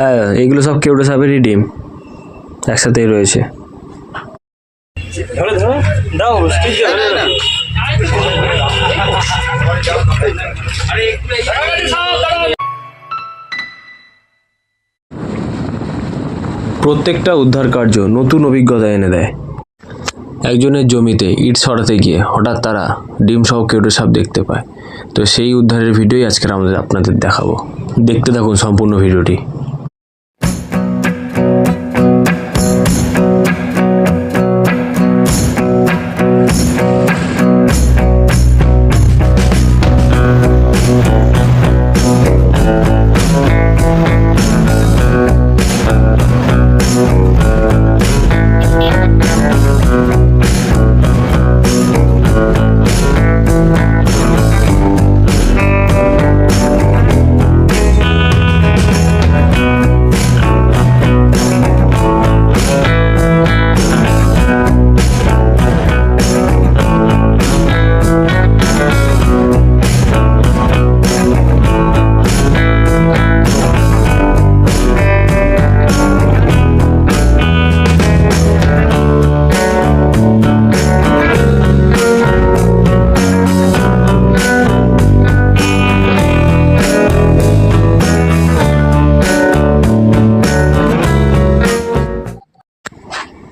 হ্যাঁ এগুলো সব কেউটে সাপেরই ডিম। একসাথেই রয়েছে। ধরো ধরো দাও স্টিক প্রত্যেকটা উদ্ধার কার্য নতুন অভিজ্ঞতা এনে দেয়। একজনের জমিতে ইট সরাতে গিয়ে হঠাৎ তারা ডিম সহ কেউটে সাপ দেখতে পায়। তো সেই উদ্ধারের ভিডিওই আজকের আমাদের আপনাদের দেখাবো। দেখতে থাকুন সম্পূর্ণ ভিডিওটি।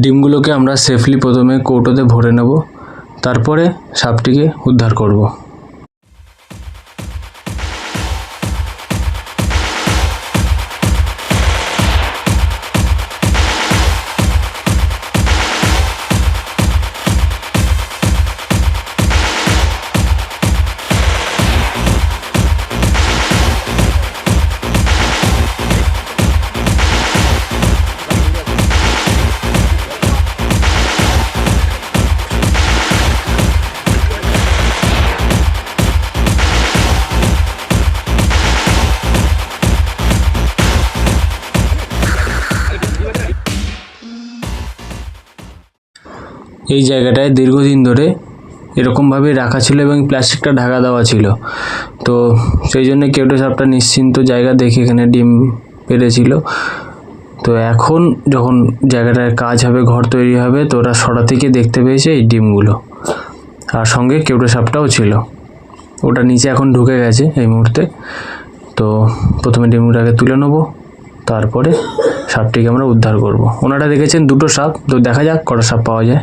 ডিমগুলোকে আমরা সেফলি প্রথমে কৌটোতে ভরে নেব তারপরে সাপটিকে উদ্ধার করব। এই জায়গাটায় দীর্ঘদিন ধরে এরকমভাবে রাখা ছিল এবং প্লাস্টিকটা ঢাকা দেওয়া ছিল। তো সেই জন্য কেউটো সাপটা নিশ্চিন্ত জায়গা দেখে এখানে ডিম পেরেছিল তো এখন যখন জায়গাটায় কাজ হবে, ঘর তৈরি হবে, তো ওরা সরা থেকে দেখতে পেয়েছে এই ডিমগুলো। আর সঙ্গে কেউটো সাপটাও ছিল। ওটা নিচে এখন ঢুকে গেছে এই মুহূর্তে। তো প্রথমে ডিমগুলোকে তুলে নেব, তারপরে সাপটিকে আমরা উদ্ধার করব। ওনারা দেখেছেন দুটো সাপ, তো দেখা যাক কটা সাপ পাওয়া যায়।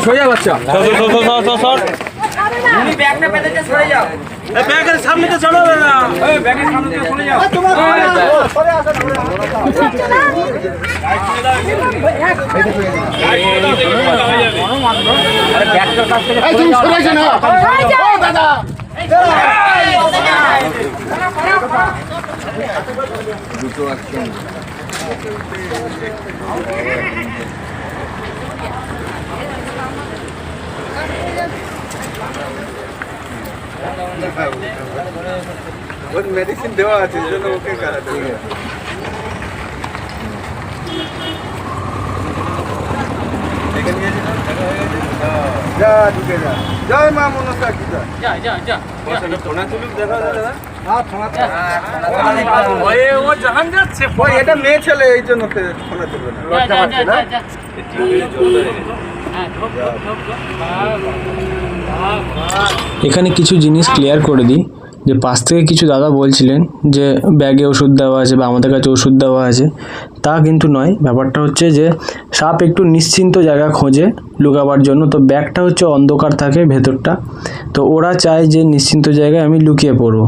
সোজা বাচ্চা। ব্যাগের সামনে তো চলো না ব্যাগের সামনে থেকে সরে যাও। ওর মেডিসিন দেওয়া আছে এই জন্য ওকে কারাতে হয়ে যা। ঢুকে যা। জয় মা মনসা কি যা যা যা। হ্যাঁ যাচ্ছে ওই এটা মেয়ে ছেলে এই জন্য ফোনা তুলবে না। লজ্জা পাচ্ছে না? এখানে কিছু জিনিস ক্লিয়ার করে দিই যে পাশ থেকে কিছু দাদা বলছিলেন যে ব্যাগে ওষুধ দেওয়া আছে বা আমাদের কাছে ওষুধ দেওয়া আছে। তা কিন্তু নয় ব্যাপারটা হচ্ছে যে সাপ একটু নিশ্চিন্ত জায়গা খোঁজে লুকাবার জন্য। তো ব্যাগটা হচ্ছে অন্ধকার থাকে ভেতরটা। তো ওরা চায় যে নিশ্চিন্ত জায়গায় আমি লুকিয়ে পড়ব।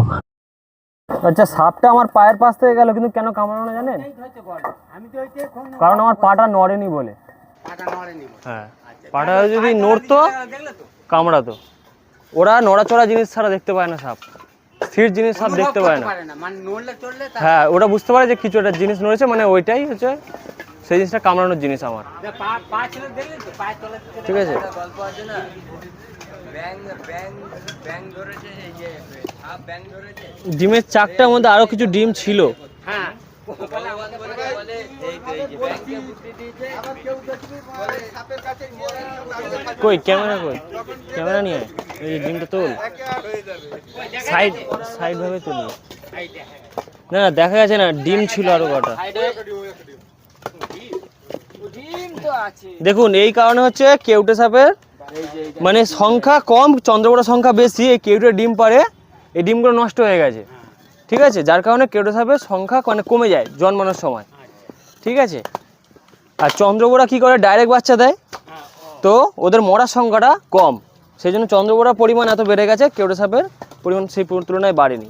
আচ্ছা সাপটা আমার পায়ের পাশ থেকে গেল কিন্তু কেন কামড়ানো না জানেন? কারণ আমার পাটা নড়েনি বলে। হ্যাঁ পাটা যদি নড়তো কামড়াতো ওরা নড়াচড়া জিনিস ছাড়া দেখতে পায় না সাপ। স্থির জিনিস সাপ দেখতে পায় না। হ্যাঁ ওরা বুঝতে পারে যে কিছু একটা জিনিস নড়েছে মানে ওইটাই হচ্ছে সেই জিনিসটা কামড়ানোর জিনিস আমার। ঠিক আছে। ডিমের চাকটার মধ্যে আরও কিছু ডিম ছিল। কই, ক্যামেরা কই? ক্যামেরা নিয়ে। এই যে ডিমটা তোল। সাইড সাইড ভাবে তুলি। না না, দেখা যাচ্ছে না, ডিম ছিল আরও কটা। দেখুন, এই কারণে হচ্ছে কেউটে সাপের মানে সংখ্যা কম চন্দ্রবড়া সংখ্যা বেশি, এই কেউটে ডিম পারে, এই ডিমগুলো নষ্ট হয়ে গেছে। ঠিক আছে? যার কারণে কেউটে সাপের সংখ্যা মানে কমে যায় জন্মানোর সময়। ঠিক আছে? আর চন্দ্রবোড়া কি করে? ডাইরেক্ট বাচ্চা দেয়। তো ওদের মরার সংখ্যাটা কম। সেই জন্য চন্দ্রবোড়ার পরিমাণ এত বেড়ে গেছে কেউটে সাপের পরিমাণ সেই তুলনায় বাড়েনি।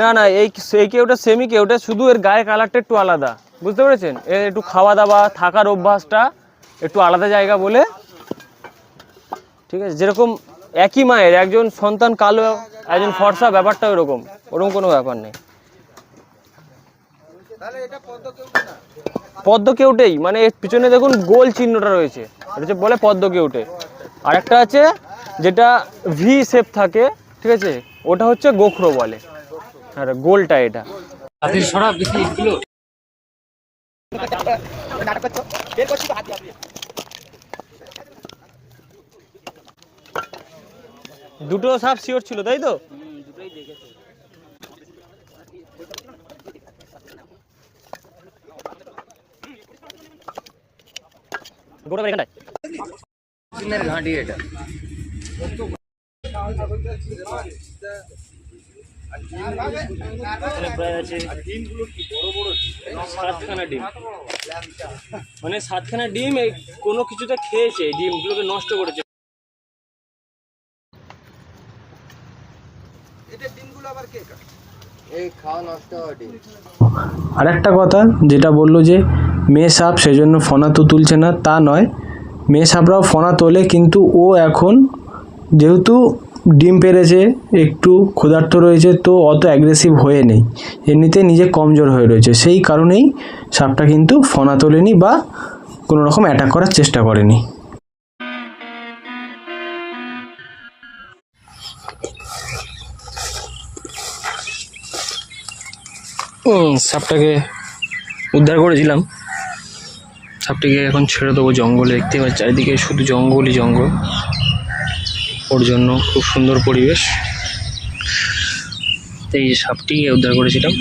না না, এই এই কেউটা সেমি কেউটা শুধু এর গায়ের কালারটা একটু আলাদা। বুঝতে পেরেছেন? এর একটু খাওয়া দাওয়া থাকার অভ্যাসটা একটু আলাদা জায়গা বলে। ঠিক আছে? যেরকম একই মায়ের একজন সন্তান কালো একজন ফর্সা ব্যাপারটা ওরকম ওরকম কোনো ব্যাপার নেই। পদ্ম কেউটেই মানে এর পিছনে দেখুন গোল চিহ্নটা রয়েছে। এটা হচ্ছে বলে পদ্ম কেউটে আর একটা আছে যেটা ভি শেপ থাকে ঠিক আছে? ওটা হচ্ছে গোখরো বলে। আর গোলটা এটা। দুটো সাপ শিওর ছিল তাই তো? গোটা এখানটায়। মানে সাতখানা ডিম এই কোনো কিছুতে খেয়েছে ডিমগুলোকে নষ্ট করেছে এটা ডিমগুলো আবার কে কাটে আর একটা কথা, যেটা বলল যে মেয়ে সাপ সেজন্য ফনা তো তুলছে না, তা নয়। মেয়ে সাপরাও ফনা তোলে, কিন্তু ও এখন যেহেতু ডিম পেরেছে, একটু ক্ষুধার্ত রয়েছে, তো অত অ্যাগ্রেসিভ হয়ে নেই। এমনিতে নিজে কমজোর হয়ে রয়েছে। সেই কারণেই সাপটা কিন্তু ফনা তোলেনি বা কোনো রকম অ্যাটাক করার চেষ্টা করেনি। সাপটাকে উদ্ধার করেছিলাম। সাপটিকে এখন ছেড়ে দেবো জঙ্গলে দেখতে পাচ্ছি, চারিদিকে শুধু জঙ্গলই জঙ্গল। ওর জন্য খুব সুন্দর পরিবেশ। এই সাপটিকে উদ্ধার করেছিলাম।